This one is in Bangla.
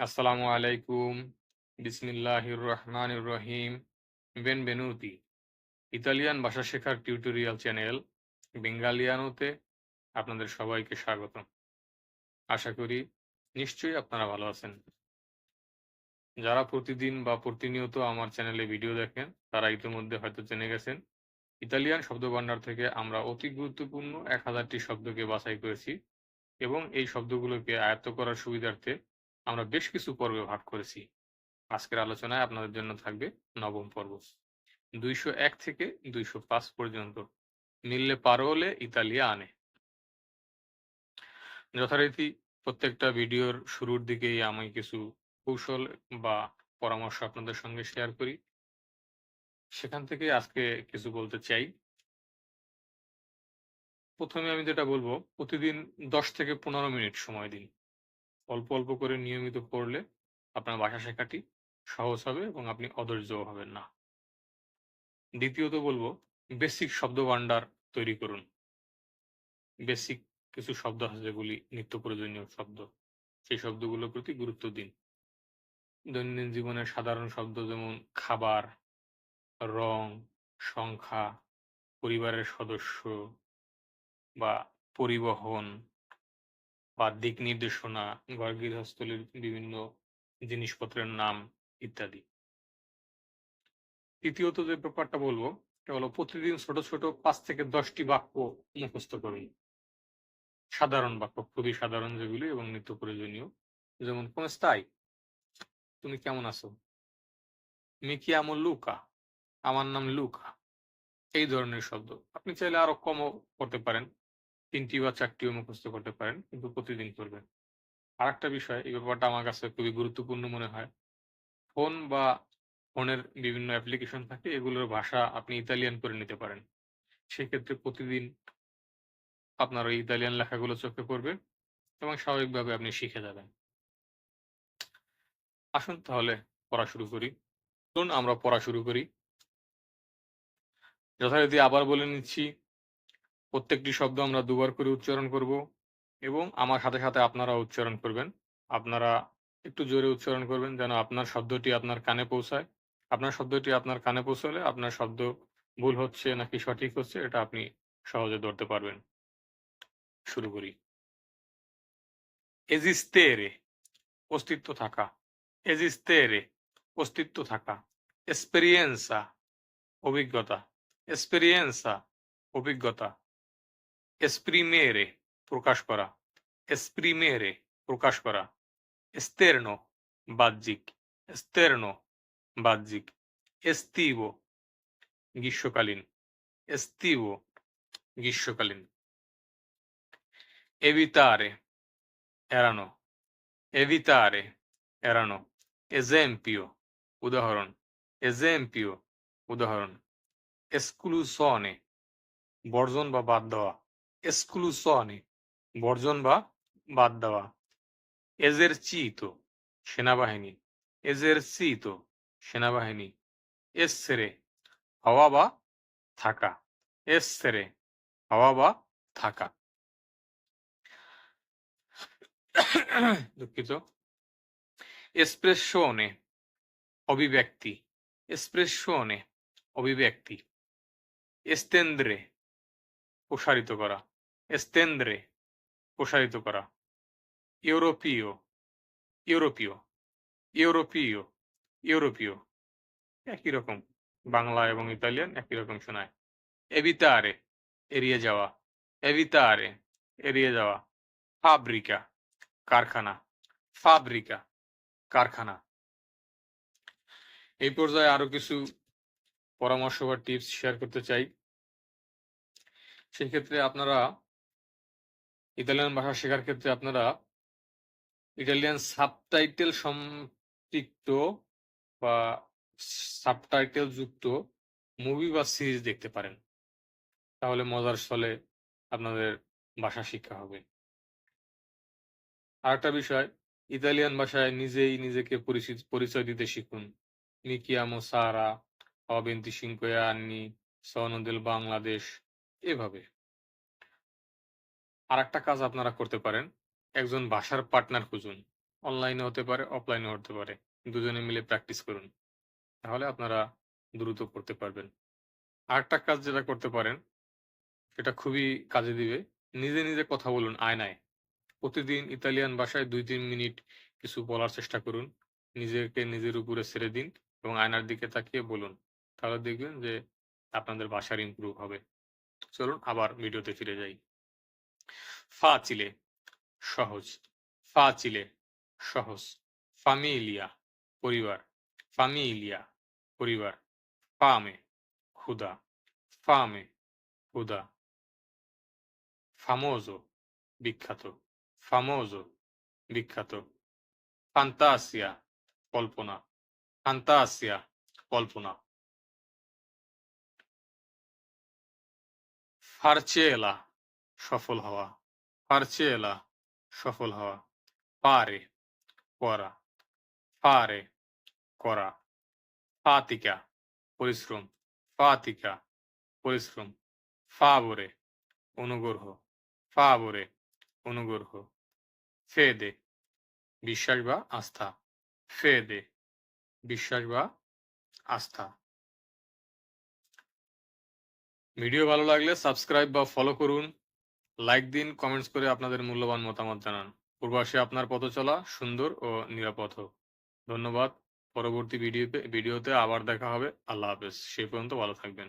আসসালামু আলাইকুম। বিসমিল্লাহির রহমানির রহিম। বেনবেনুতি ইতালিয়ান ভাষা শেখার টিউটোরিয়াল চ্যানেল বেঙ্গালিয়ানোতে আপনাদের সবাইকে স্বাগত আশা করি নিশ্চয়ই আপনারা ভালো আছেন। যারা প্রতিদিন বা প্রতিনিয়ত আমার চ্যানেলে ভিডিও দেখেন, তারা ইতিমধ্যে হয়তো জেনে গেছেন, ইতালিয়ান শব্দভাণ্ডার থেকে আমরা অতি গুরুত্বপূর্ণ এক হাজারটি শব্দকে বাছাই করেছি এবং এই শব্দগুলোকে আয়ত্ত করার সুবিধার্থে আমরা বেশ কিছু পর্বে ভাগ করেছি। আজকের আলোচনায় আপনাদের জন্য থাকবে নবম পর্ব। দুইশো এক থেকে দুইশো পাঁচ পর্যন্ত। মিললে পারোলে ইতালিয়া আনে। যথারীতি প্রত্যেকটা ভিডিওর শুরুর দিকেই আমি কিছু কৌশল বা পরামর্শ আপনাদের সঙ্গে শেয়ার করি। সেখান থেকে আজকে কিছু বলতে চাই। প্রথমে আমি যেটা বলব, প্রতিদিন দশ থেকে পনেরো মিনিট সময় দিন। অল্প অল্প করে নিয়মিত পড়লে আপনার ভাষা শেখাটি সহজ হবে এবং আপনি অধৈর্যও হবেন না। দ্বিতীয়ত বলব বেসিক শব্দ ভাণ্ডার তৈরি করুন। বেসিক কিছু শব্দ আছে যেগুলি নিত্য প্রয়োজনীয় শব্দ। সেই শব্দগুলোর প্রতি গুরুত্ব দিন। দৈনন্দিন জীবনের সাধারণ শব্দ যেমন খাবার, রং, সংখ্যা, পরিবারের সদস্য বা পরিবহন বা দিক নির্দেশনা ঘর গৃহস্থলীর বিভিন্ন জিনিসপত্রের নাম ইত্যাদি। তৃতীয়ত যে ব্যাপারটা বলব, এটা হলো প্রতিদিন ছোট ছোট পাঁচ থেকে দশটি বাক্য মুখস্থ করুন। সাধারণ বাক্য, খুবই সাধারণ যেগুলি এবং নিত্য প্রয়োজনীয়। যেমন, কোন স্থায়ী? তুমি কেমন আছো? মিকি আমল লুকা? আমার নাম লুকা? এই ধরনের শব্দ। আপনি চাইলে আরও কমও করতে পারেন। তিনটি বা চারটিও মুখস্থ করতে পারেন, কিন্তু প্রতিদিন করবেন। আর একটা বিষয়, এই ব্যাপারটা আমার কাছে খুবই গুরুত্বপূর্ণ মনে হয়। ফোন বা ফোনের বিভিন্ন অ্যাপ্লিকেশন থাকে, এগুলোর ভাষা আপনি ইতালিয়ান করে নিতে পারেন। সেক্ষেত্রে প্রতিদিন আপনার ওই ইতালিয়ান লেখাগুলো চোখে পড়বে এবং স্বাভাবিকভাবে আপনি শিখে যাবেন। আসুন তাহলে পড়া শুরু করি। চলুন আমরা পড়া শুরু করি। যথারীতি আবার বলে নিচ্ছি প্রত্যেকটি শব্দ আমরা দুবার করে উচ্চারণ করব এবং আমার সাথে সাথে আপনারা উচ্চারণ করবেন। আপনারা একটু জোরে উচ্চারণ করবেন যেন আপনার শব্দটি আপনার কানে পৌঁছায়। আপনার শব্দটি আপনার কানে পৌঁছালে আপনার শব্দ ভুল হচ্ছে নাকি সঠিক হচ্ছে এটা আপনি সহজে ধরতে পারবেন। শুরু করি। এজিস্তেরে অস্তিত্ব থাকা। এজিস্তেরে অস্তিত্ব থাকা। এক্সপেরিয়েন্সা, অভিজ্ঞতা। এক্সপেরিয়েন্সা, অভিজ্ঞতা। এসপ্রিমেরে প্রকাশ করা এসপ্রিমেরে প্রকাশ করা এস্তের্নো বাহ্যিক এস্তের্নো বাহ্যিক এস্তিবো গ্রীষ্মকালীন এস্তিবো গ্রীষ্মকালীন এভিতারে এড়ানো এভিতারে এড়ানো এজেম্পিও উদাহরণ এজেম্পিও উদাহরণ এসক্লুসনে বর্জন বা বাদ দেওয়া এসক্লুসনে বর্জন বা বাদ দেওয়া। এজেরচিতো সেনাবাহিনী। এজেরচিতো সেনাবাহিনী। এসরে হওয়া বা থাকা। এসরে হওয়া বা থাকা। দুঃখিত। এসপ্রেশনে অভিব্যক্তি। এসপ্রেশনে অভিব্যক্তি। এস্তেন্দ্রে প্রসারিত করা। এস্তেন্দ্রে প্রসারিত করা। ইউরোপীয় ইউরোপীয় ইউরোপীয় ইউরোপীয়। একই রকম বাংলা এবং ইতালিয়ান, একই রকম শোনায়। এভিতারে এড়িয়ে যাওয়া। এভিতারে এড়িয়ে যাওয়া। ফাব্রিকা, কারখানা। ফাব্রিকা, কারখানা। এই পর্যায়ে আরও কিছু পরামর্শ বা টিপস শেয়ার করতে চাই। সেক্ষেত্রে আপনারা ইতালিয়ান ভাষা শেখার ক্ষেত্রে আপনারা ইটালিয়ান সাবটাইটেল সম্পৃক্ত বা সাবটাইটেল যুক্ত মুভি বা সিরিজ দেখতে পারেন। তাহলে মজার ছলে আপনাদের ভাষা শিক্ষা হবে। আরেকটা বিষয়, ইতালিয়ান ভাষায় নিজেই নিজেকে পরিচিত, পরিচয় দিতে শিখুন। মিকিয়ামো সারা, অবেন্তি সিংকোয়া আন্নি, সনদেল বাংলাদেশ। এভাবে। আর একটা কাজ আপনারা করতে পারেন। একজন ভাষার পার্টনার খুঁজুন। অনলাইনে হতে পারে, অফলাইনে হতে পারে। দুজনে মিলে প্র্যাকটিস করুন। তাহলে আপনারা দ্রুত করতে পারবেন। আরেকটা কাজ যেটা করতে পারেন, সেটা খুবই কাজে দিবে। নিজে নিজে কথা বলুন আয়নায়। প্রতিদিন ইতালিয়ান ভাষায় দুই, তিন মিনিট কিছু বলার চেষ্টা করুন। নিজেকে নিজের উপরে ছেড়ে দিন এবং আয়নার দিকে তাকিয়ে বলুন। তাহলে দেখবেন যে আপনাদের ভাষার ইমপ্রুভ হবে। চলুন আবার ভিডিওতে ফিরে যাই। ফা চিলে সহজ। ফা চিলে সহজ। ফামিলিয়া, পরিবার। ফামিলিয়া, পরিবার। ফামে, ক্ষুদা। ফামে, ক্ষুদা। ফামোজো, বিখ্যাত। ফামোজো, বিখ্যাত। ফান্তাসিয়া, কল্পনা। ফান্তাসিয়া, কল্পনা। ফার্চেলা সফল হওয়া। ফার্চেলা সফল হওয়া। পারে, করা। পারে, করা। ফাতিকা পরিশ্রম। ফাতিকা পরিশ্রম। ফাবরে, অনুগ্রহ। ফাবরে, অনুগ্রহ। ফেদে, বিশ্বাস বা আস্থা। ফেদে, বিশ্বাস বা আস্থা। ভিডিও ভালো লাগলে সাবস্ক্রাইব বা ফলো করুন। লাইক দিন কমেন্টস করে আপনাদের মূল্যবান মতামত জানান। পূর্বাসে আপনার পথ চলা সুন্দর ও নিরাপদ হোক। ধন্যবাদ। পরবর্তী ভিডিওতে ভিডিওতে আবার দেখা হবে। আল্লাহ হাফেজ। সেই পর্যন্ত ভালো থাকবেন।